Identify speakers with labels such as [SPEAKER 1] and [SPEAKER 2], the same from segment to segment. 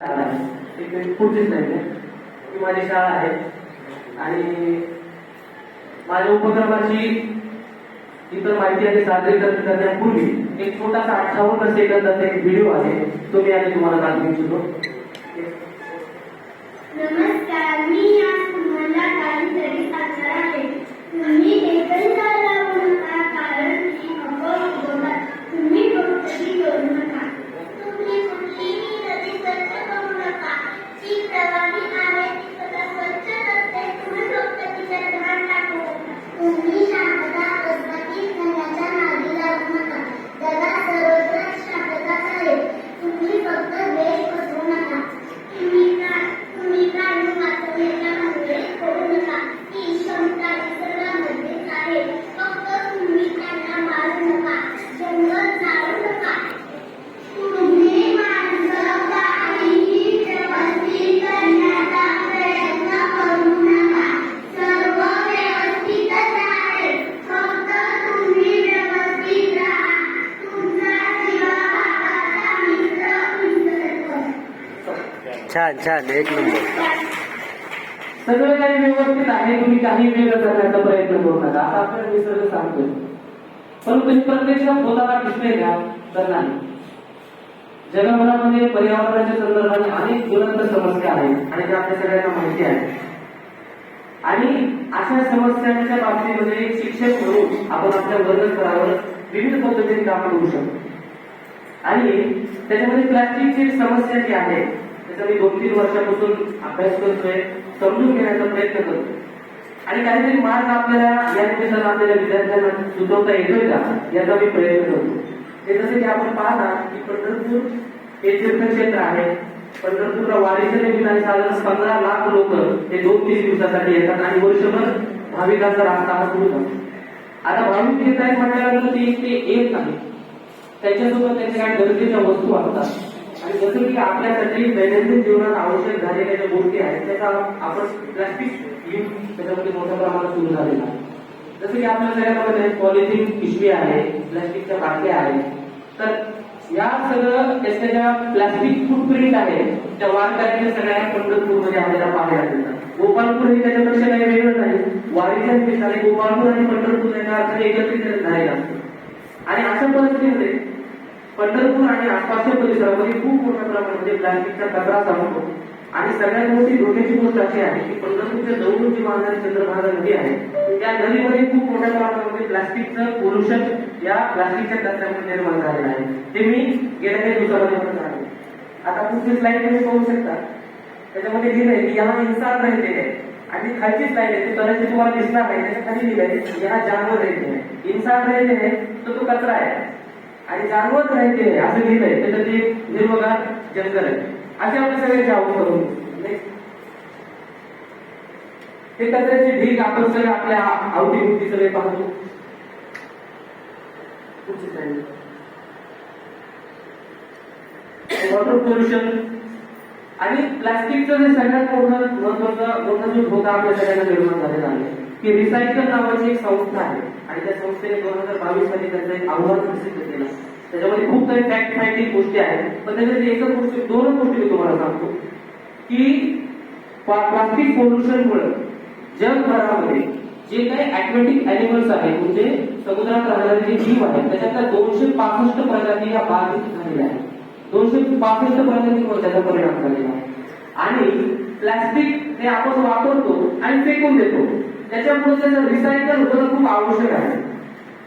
[SPEAKER 1] पुढचीच नाही ही माझी शाळा आहे. आणि माझ्या उपक्रमाची इतर माहिती आणि सादरीकरण करण्यापूर्वी एक छोटासा अठ्ठावन्न सेकंदाचा एक व्हिडिओ आहे. तो मी आधी तुम्हाला दाखवू इच्छितो.
[SPEAKER 2] नमस्कार. मी आज तुम्हाला काहीतरी
[SPEAKER 3] छान छान एक नंबर.
[SPEAKER 1] सगळं काही व्यवस्थित आहे तुम्ही काही वेगळं करण्याचा प्रयत्न करू नका. आता आपण मी सगळं सांगतोय. पण तुम्ही प्रत्यक्षात होताना दिसले का तर नाही. जगभरामध्ये पर्यावरणाच्या संदर्भाने अनेक ज्वलंत समस्या आहेत आणि त्या आपल्या सगळ्यांना माहिती आहे. आणि अशा समस्यांच्या बाबतीमध्ये एक शिक्षक म्हणून आपण आपल्या वर्गस्तरावर विविध पद्धतीने काम करू शकतो. आणि त्याच्यामध्ये प्लास्टिकची समस्या जी आहे त्याचा मी दोन तीन वर्षापासून अभ्यास करतोय समजून घेण्याचा प्रयत्न करतोय. आणि काहीतरी मार्ग आपल्याला या निमित्तानं आपल्याला विद्यार्थ्यांना सुचवता येतोय का? याचा मी प्रयत्न करतो. ते जसं की आपण पाहता की पंढरपूर हे तीर्थक्षेत्र आहे. पंढरपूरला वारीच्या निमित्ताने साधारण पंधरा लाख लोक हे दोन तीन दिवसासाठी येतात आणि वर्षभर भाविकांचा रास्ता हा सुरू झाला आता भाविक येत आहेत म्हटल्यानंतर ते एक नाही त्याच्यासोबत त्यांच्या काही गरजेच्या वस्तू असतात. आणि जसं की आपल्यासाठी दैनंदिन जीवनात आवश्यक झालेल्या ज्या गोष्टी आहेत त्याचा आपण प्लास्टिक यूज त्याच्यामध्ये मोठ्या प्रमाणात सुरू झालेला आहे. जसं की आपल्या सगळ्यांमध्ये पॉलिथिन पिशवी आहे प्लास्टिकच्या बाटल्या आहेत तर या सगळं त्याच्या ज्या प्लास्टिक फुटप्रिंट आहे त्या वारकऱ्यांच्या सगळ्या पंढरपूरमध्ये आपल्याला पाहायला मिळतात. गोपालपूर हे त्याच्यापेक्षा काही वेगळं नाही. वारीच्या निमित्ताने गोपालपूर आणि पंढरपूर यांना अर्थ एकत्रित झालेला असतो. आणि अशा परिस्थितीमध्ये पंढरपूर आणि आसपासच्या परिसरामध्ये खूप मोठ्या प्रमाणामध्ये म्हणजे प्लास्टिकचा कचरा सापडतो. आणि सगळ्यात मोठी धोक्याची गोष्ट अशी आहे की पंढरपूरच्या जवळून जी वाहणारी चंद्रभागा नदी आहे त्या नदीमध्ये खूप मोठ्या प्रमाणामध्ये म्हणजे प्लास्टिकचं पोल्युशन या प्लास्टिकच्या कचऱ्यामुळे निर्माण झालेलं आहे. ते मी गेल्या काही दिवसामध्ये पण झाले आता पुढची स्लाइड तुम्ही पाहू शकता. त्याच्यामध्ये लिहिलंय की यहाँ इंसान रहते हैं. आणि खालची स्लाइड आहे ती कदाचित तुम्हाला दिसणार नाही त्याच्याखाली लिहिलंय यहाँ जानवर रहते हैं. इन्सान रहते हैं तो तो कचरा आहे. आणि जाणवत राहते असं लिहिलंय. त्याच्यात ते एक हिरवगार जंगल आहे. असे आपण सगळ्यांचे जाऊ करून. ते कचऱ्याचे ढीग आपण सगळे आपल्या आवडीभूती सगळे पाहतो. वॉटर पोल्युशन आणि प्लास्टिकचं जे सगळ्यात मोठं महत्त्वाचा मोठा जो धोका आपल्या सगळ्यांना निर्माण झालेला आहे की रिसायकल नावाची एक संस्था आहे. आणि त्या संस्थेने दोन हजार बावीसमध्ये त्यांचं एक अहवाल प्रसिद्ध केला. त्याच्यामध्ये खूप काही फॅक्ट फायटिंग गोष्टी आहेत. पण त्याच्यात एकच गोष्टी दोनच गोष्टी मी तुम्हाला सांगतो. की प्लास्टिक पोल्युशनमुळे जगभरामध्ये जे काही अॅक्वेटिक अॅनिमल्स आहेत म्हणजे समुद्रात राहणारे जे जीव आहेत त्याच्यातल्या दोनशे पासष्ट प्रजाती या बाधित झालेल्या आहेत. दोनशे पासष्ट प्रजातींवर त्याचा परिणाम झालेला आहे. आणि प्लास्टिक हे आपण वापरतो आणि फेकून देतो. त्याच्यामुळे त्याचं रिसायकल होणं खूप आवश्यक आहे.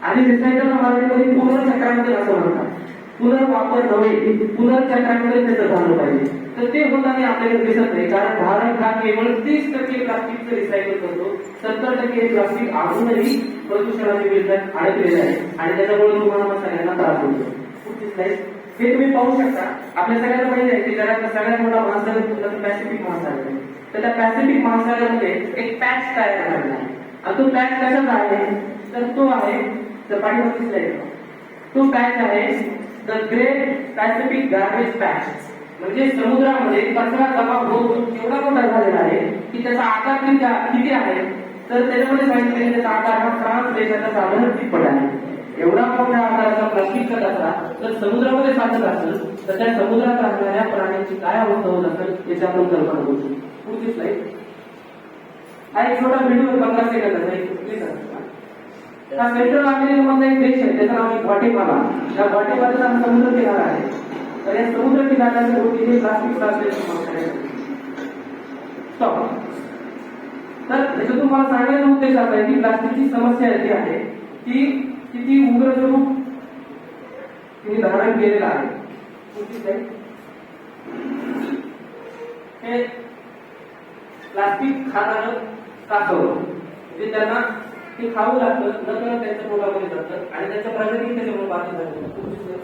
[SPEAKER 1] आणि रिसायकल मराठीमध्ये पुनर्चक्रामध्ये असं म्हणतात पुनर्वापर नव्हे पुनर्चक्रांमध्ये त्याचं झालं पाहिजे. तर ते होताना आपल्याला दिसत नाही. कारण भारत हा केवळ तीस टक्के प्लास्टिकचं रिसायकल करतो. सत्तर टक्के प्लास्टिक अजूनही प्रदूषणाच्या विरुद्ध अडकलेलं आहे. आणि त्याच्यामुळे तुम्हाला सगळ्यांना त्रास होतो. हे तुम्ही पाहू शकता. आपल्या सगळ्यांना माहिती आहे की जगातला सगळ्यात मोठा महासागर पॅसिफिक महासागर आहे. तर त्या पॅसिफिक महासागरामध्ये एक पॅच तयार झालेला आहे आणि तो पॅच कशाचा आहे? तर तो आहे तर पाठीवरती slide. तो पॅच आहे? The great Pacific garbage patch म्हणजे समुद्रामध्ये कचरा जमा होत एवढा मोठा झालेला आहे की त्याचा आकार किती आहे? तर त्याच्यामध्ये सांगितलं त्याचा आकार हा फ्रान्स देशाचा साधारण तिप्पट आहे. एवढा मोठ्या आकाराचा प्लास्टिकचा कचरा जर समुद्रामध्ये साचत असेल तर त्या समुद्रात राहणाऱ्या प्राण्यांची काय अवस्था होत असेल याची आपण कल्पना करू शकतो. पुढची स्लाईड हा एक छोटा व्हिडिओ पंधरा सेकंदाचा एक प्लीज हा सेंट्रल अमेरिकेमधला एक देश आहे त्याचं नाव आहे ग्वाटेमाला. या ग्वाटेमालाचा हा समुद्र किनारा आहे. तर या समुद्र किनाऱ्याच्या भोवती प्लास्टिक प्लास्टिक तर त्याच्यातून तुम्हाला सांगण्याचा उद्देश असा आहे की प्लास्टिकची समस्या जी आहे ती किती उग्र स्वरूप तिने धारण केलेलं आहे. हे प्लास्टिक खाणारं कासव म्हणजे त्यांना ते खाऊ लागतं नकळत त्यांच्या पोटामध्ये जातं आणि त्यांच्या प्रगती त्याच्यामुळे बाधित झाली.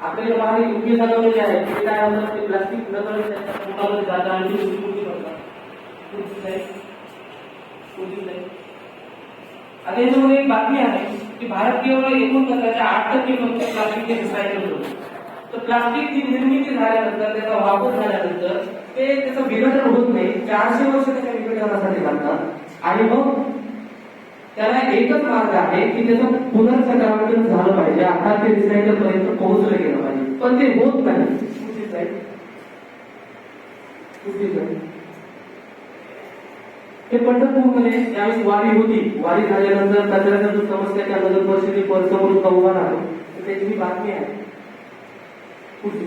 [SPEAKER 1] आपल्याला बाहेर योग्य जनावरे जे आहे ते काय होतं ते प्लास्टिक नकळत त्यांच्या पोटामध्ये जातं आणि आता याच्यामध्ये एक बातमी आहे की भारत केवळ एकूण कचऱ्याच्या आठ टक्के फक्त प्लास्टिकचे रिसायकल होतो. तर प्लास्टिकची निर्मिती झाल्यानंतर त्याचा वापर झाल्यानंतर ते त्याचं विघटन होत नाही. चारशे वर्ष त्याच्या विघटनासाठी लागतात. आणि मग त्याला एकच मार्ग आहे की त्याचं पुनर्संक्रमण झालं पाहिजे. आता ते रिसायकल पर्यंत पोहोचलं गेलं पाहिजे. पण ते होत नाही. ते हे पंढरपूरमध्ये त्यावेळेस वारी होती. वारी झाल्यानंतर त्याच्यानंतर जो समस्या त्या नगर परिषदे परसमोर उभा राहतो. त्याची ही बातमी आहे. पुढची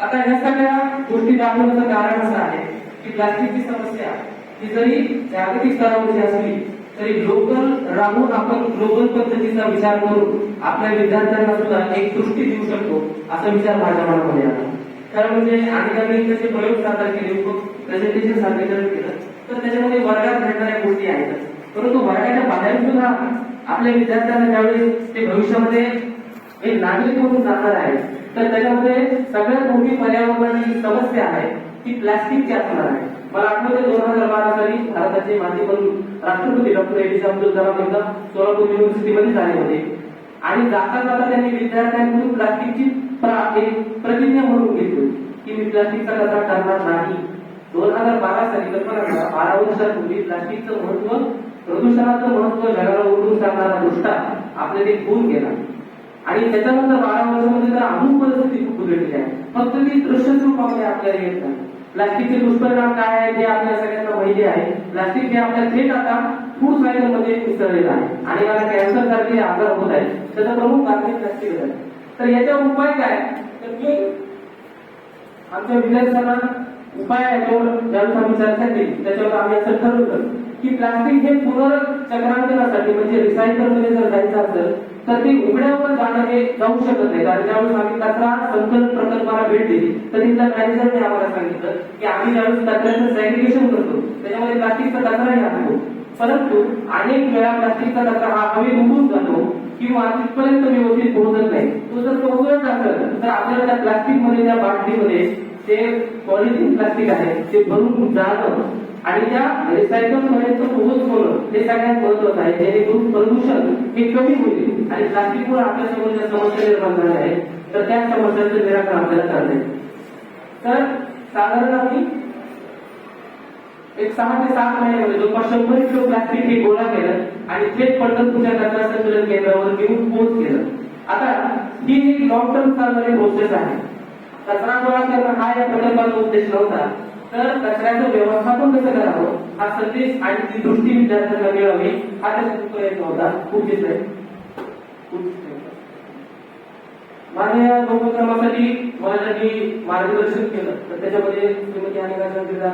[SPEAKER 1] आता ह्या सगळ्या गोष्टी दाखवण्याचं कारण असं आहे की प्लास्टिकची समस्या ही जरी जागतिक स्तरावरची असली तरी लोकल राहून आपण ग्लोबल पद्धतीचा विचार करून आपल्या विद्यार्थ्यांना सुद्धा एक दृष्टी देऊ शकतो असा विचार माझ्या मनामध्ये आला. खरं म्हणजे अनेकांनी तसे प्रयोग सादर केले प्रेझेंटेशन सादरीकरण केलं तर त्याच्यामध्ये वर्गात घडणाऱ्या गोष्टी आहेत. परंतु वर्गाच्या बाहेर सुद्धा आपल्या विद्यार्थ्यांना ज्यावेळेस ते भविष्यामध्ये एक नागरिक म्हणून जाणार आहे तर त्याच्यामध्ये सगळ्यात मोठी पर्यावरणाची समस्या आहे. ती प्लास्टिकची असणार आहे. मला आठवते दोन हजार बारा साली भारताचे माजी म्हणून राष्ट्रपती डॉक्टर ए अब्दुल कलाम एकदा सोलापूर युनिव्हर्सिटीमध्ये झाले होते. आणि जाता जाता त्यांनी विद्यार्थ्यांकडून प्लास्टिकची प्रतिज्ञा म्हणून घेतली. की मी प्लास्टिकचा कचरा करणार नाही. दोन हजार बारा साली कल्पना करा बारा वर्षापूर्वी प्लास्टिकचं महत्त्व प्रदूषणाचं महत्त्व जगाला उघडून सांगणारा दृष्टा आपल्या ते होऊन गेला. आणि त्याच्यानंतर बारा वर्षामध्ये तर अजून परिस्थिती खूप बिघडली आहे. फक्त ती दृश्य स्वरूपामध्ये आपल्याला येत नाही. प्लास्टिकचे दुष्परिणाम काय आहे ते आपल्या सगळ्यांना माहिती आहे. प्लास्टिक हे आपल्या थेट आता फूड सायकलमध्ये मिसळलेलं आहे. आणि मला कॅन्सर सारखे आजार होत आहेत. त्याचं प्रमुख कारण प्लास्टिक आहे. तर याच्यावर उपाय काय तर मी आमच्या विद्यार्थ्यांना उपाय याच्यावर ज्यावेळेस आम्ही चर्चा केली त्याच्यावर आम्ही असं ठरवलं की प्लास्टिक हे पुनर्चक्रांकनासाठी म्हणजे रिसायकलमध्ये जर जायचं असेल तर ते उघड्यावर जाणं हे जाऊ शकत नाही. कारण ज्यावेळेस आम्ही कचरा संकलन प्रकल्पाला भेट दिली तर तिथल्या मॅनेजरने आम्हाला सांगितलं की आम्ही ज्यावेळेस कचऱ्याचं सॅनिटेशन करतो त्याच्यामध्ये प्लास्टिकचा कचराही आणतो परंतु अनेक वेळा प्लास्टिकचा कचरा हा हवेत उघडून जातो किंवा तिथपर्यंत व्यवस्थित पोहोचत नाही. तो जर तो उघडत असेल तर आपल्याला त्या प्लास्टिकमध्ये त्या बाटलीमध्ये ते पॉलिथिन प्लास्टिक आहे ते भरून जाणं आणि त्या रिसायकल पर्यंत पोहोचवणं हे सगळ्यात महत्वाचं आहे. जेणेकरून प्रदूषण हे कमी होईल. आणि प्लास्टिकमुळे आपल्यासमोर ज्या समस्या निर्माण झाल्या आहेत. तर त्या समस्यांचं निराकरण आपल्याला करता तर साधारण आम्ही एक सहा ते सात महिन्यामध्ये जवळपास शंभर किलो प्लास्टिक हे गोळा केलं आणि थेट पंढरपूरच्या कचरा संकलन केंद्रावर घेऊन पोच केलं. आता ही एक लॉंग टर्म चालणारी प्रोसेस आहे. कचरा गोळा करणं हा या प्रकल्पाचा उद्देश नव्हता. तर कचऱ्याचं व्यवस्थापन कसं करावं? हा संदेश आणि ती दृष्टी विद्यार्थ्यांना मिळावी हा त्याचा प्रयत्न होता. खूप आहे माझ्या या उपक्रमासाठी मला त्यांनी मार्गदर्शन केलं. तर त्याच्यामध्ये श्रीमती अनिका चंद्रदार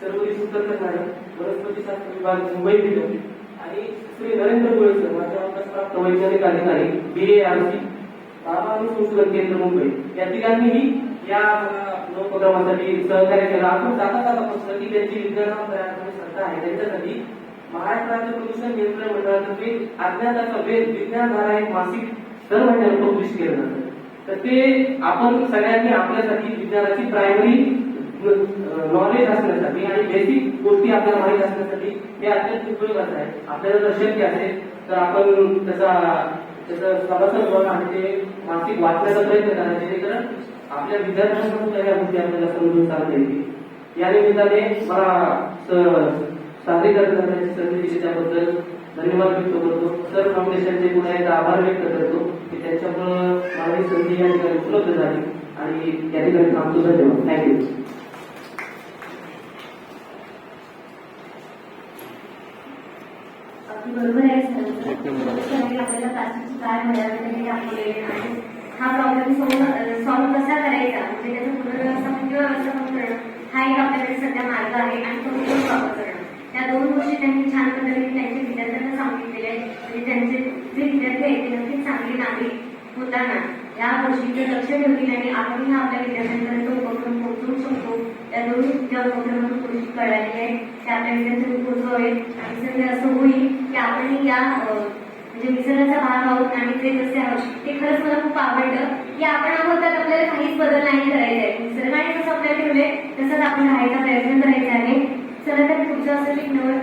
[SPEAKER 1] सर्व सर्वरी वनस्पती शास्त्र विभाग मुंबई दिलं. आणि श्री नरेंद्र गोळे सर माझ्या अभ्यासप्राप्त वैज्ञानिक अधिकारी बी ए आर सी बाबानु संशोधन केंद्र मुंबई. या तिघांनीही या उपक्रमासाठी सहकार्य केलं. आपण जाता जाता पासून की त्यांची विज्ञानामध्ये श्रद्धा आहे. त्यांच्यासाठी महाराष्ट्र राज्य प्रदूषण नियंत्रण मंडळातर्फे अज्ञाताचा वेद विज्ञान धारा एक मासिक दर महिन्याला पब्लिश केलं जातं. तर ते आपण सगळ्यांनी आपल्यासाठी विज्ञानाची प्रायमरी नॉलेज असण्यासाठी आणि बेसिक गोष्टी आपल्याला माहीत असण्यासाठी हे अत्यंत उपयोगाचं आहे. आपल्याला जर शक्य असेल तर आपण त्याचा त्याचं सभासद आणि ते मासिक वाचण्याचा प्रयत्न करा जेणेकरून आपल्या विद्यार्थ्यांकडून सुद्धा या गोष्टी आपल्याला समजून सांगता. येतील या निमित्ताने मला स- सादरीकरण करण्याची संधी दिली त्याबद्दल धन्यवाद व्यक्त करतो. सर फाउंडेशनचे पुन्हा एकदा आभार व्यक्त करतो की त्यांच्यामुळं मला ही संधी या ठिकाणी उपलब्ध झाली आणि या ठिकाणी थांबतो. धन्यवाद. थँक्यू
[SPEAKER 4] बरोबर आहे. सर आपल्याला प्लास्टिकची काय मर्यादा आहे आहे हा प्रॉब्लेम सॉल्व्ह कसा करायचा? म्हणजे त्याचं पुनर्व्यवस्थापन किंवा व्यवस्थापन करणं हा एक आपल्याकडे सध्या मार्ग आहे आणि तो पण वापर करणं या दोन गोष्टी त्यांनी छान पद्धतीने त्यांच्या विद्यार्थ्यांना सांगितलेल्या आहेत. आणि त्यांचे जे विद्यार्थी आहेत ते नक्कीच चांगले नागरिक होताना या गोष्टीचं लक्ष ठेवतील आणि आपणही आपल्या विद्यार्थ्यांपर्यंत उपक्रम पोहोचवू शकतो. त्या दोन ज्या उपक्रमातून गोष्टी कळालेल्या आहेत त्या आपल्या विद्यार्थ्यांनी पोहोचवावेत. आणि सगळे असं होईल की आपणही या म्हणजे निसर्गाचा भाग आहोत आणि ते जसे आहोत ते खरंच मला खूप आवडलं. की आपण आहोत त्यात आपल्याला काहीच बदल नाही करायचा आहे. निसर्गाने जसं आपल्याला ठेवले तसंच आपण राहायचा प्रयत्न करायचा आहे. चला तर पुढचं असं एक नवं